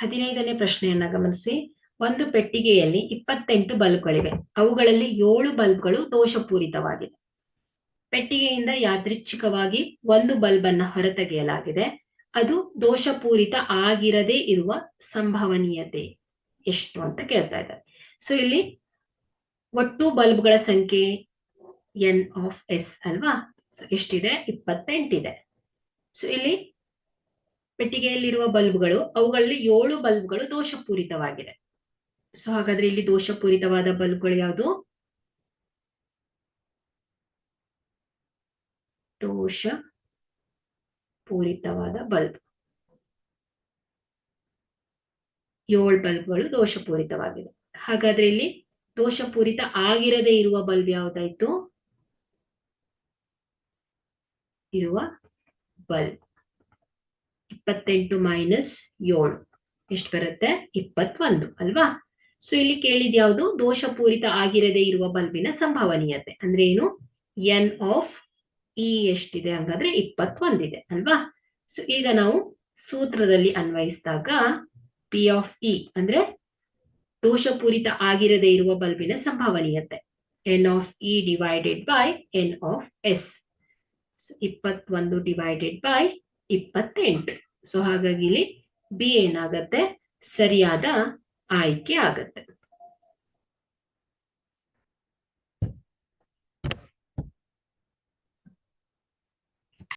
ಹದಿನೈದನೇ ಪ್ರಶ್ನೆಯನ್ನ ಗಮನಿಸಿ. ಒಂದು ಪೆಟ್ಟಿಗೆಯಲ್ಲಿ ಇಪ್ಪತ್ತೆಂಟು ಬಲ್ಬ್ಗಳಿವೆ. ಅವುಗಳಲ್ಲಿ ಏಳು ಬಲ್ಬ್ಗಳು ದೋಷಪೂರಿತವಾಗಿದೆ ಪೆಟ್ಟಿಗೆಯಿಂದ ಯಾದೃಚ್ಛಿಕವಾಗಿ ಒಂದು ಬಲ್ಬ್ ಅನ್ನ ಹೊರತೆಗೆಯಲಾಗಿದೆ. ಅದು ದೋಷಪೂರಿತ ಆಗಿರದೇ ಇರುವ ಸಂಭವನೀಯತೆ ಎಷ್ಟು ಅಂತ ಕೇಳ್ತಾ ಇದ್ದಾರೆ. ಸೊ ಇಲ್ಲಿ ಒಟ್ಟು ಬಲ್ಬ್ಗಳ ಸಂಖ್ಯೆ ಎನ್ ಆಫ್ ಎಸ್ ಅಲ್ವಾ? ಸೊ ಎಷ್ಟಿದೆ? ಇಪ್ಪತ್ತೆಂಟಿದೆ. ಸೊ ಇಲ್ಲಿ ಪೆಟ್ಟಿಗೆಯಲ್ಲಿರುವ ಬಲ್ಬ್ಗಳು, ಅವುಗಳಲ್ಲಿ ಏಳು ಬಲ್ಬ್ಗಳು ದೋಷಪೂರಿತವಾಗಿದೆ. ಸೊ ಹಾಗಾದ್ರೆ ಇಲ್ಲಿ ದೋಷಪೂರಿತವಾದ ಬಲ್ಬ್ಗಳು ಯಾವುದು? ದೋಷ ಪೂರಿತವಾದ ಬಲ್ಬ್. ಏಳು ಬಲ್ಬ್ಗಳು ದೋಷಪೂರಿತವಾಗಿದೆ ಹಾಗಾದ್ರೆ ಇಲ್ಲಿ ದೋಷಪೂರಿತ ಆಗಿರದೇ ಇರುವ ಬಲ್ಬ್ ಯಾವ್ದಾಯ್ತು? ಇರುವ ಬಲ್ಬ್. ಇಪ್ಪತ್ತೆಂಟು ಮೈನಸ್ ಏಳು. ಎಷ್ಟು ಬರುತ್ತೆ? ಇಪ್ಪತ್ತೊಂದು, ಅಲ್ವಾ? ಸೊ ಇಲ್ಲಿ ಕೇಳಿದ ಯಾವುದು? ದೋಷಪೂರಿತ ಆಗಿರದೇ ಇರುವ ಬಲ್ಬಿನ ಸಂಭವನೀಯತೆ. ಅಂದ್ರೆ ಏನು? ಎನ್ ಆಫ್ ಇ ಎಷ್ಟಿದೆ ಹಂಗಾದ್ರೆ ಇಪ್ಪತ್ತೊಂದಿದೆ ಅಲ್ವಾ? ಸೊ ಈಗ ನಾವು ಸೂತ್ರದಲ್ಲಿ ಅನ್ವಯಿಸಿದಾಗ ಪಿ ಆಫ್ ಇ ಅಂದ್ರೆ ದೋಷಪೂರಿತ ಆಗಿರದೇ ಇರುವ ಬಲ್ಬಿನ ಸಂಭವನೀಯತೆ. N of E divided by N of S ಇಪ್ಪತ್ತೊಂದು ಡಿವೈಡೆಡ್ ಬೈ ಇಪ್ಪತ್ತೆಂಟು. ಸೊ ಹಾಗಾಗಿ ಇಲ್ಲಿ ಬಿ ಏನಾಗತ್ತೆ? ಸರಿಯಾದ ಆಯ್ಕೆ ಆಗತ್ತೆ.